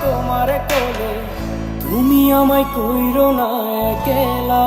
তোমার কোলে তুমি আমায় কইরো না একলা।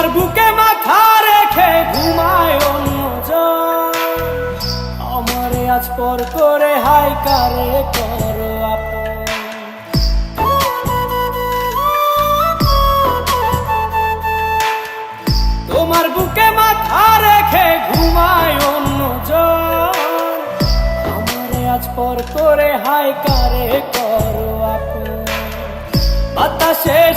তোমার বুকে মাথা রেখে ঘুমায় আমারে আজ পর করে হাই কারে করো আপন। তোমার বুকে মাথা রেখে ঘুমায় অন্যজন আমারে আজ পর করে হাই কারে করো আপন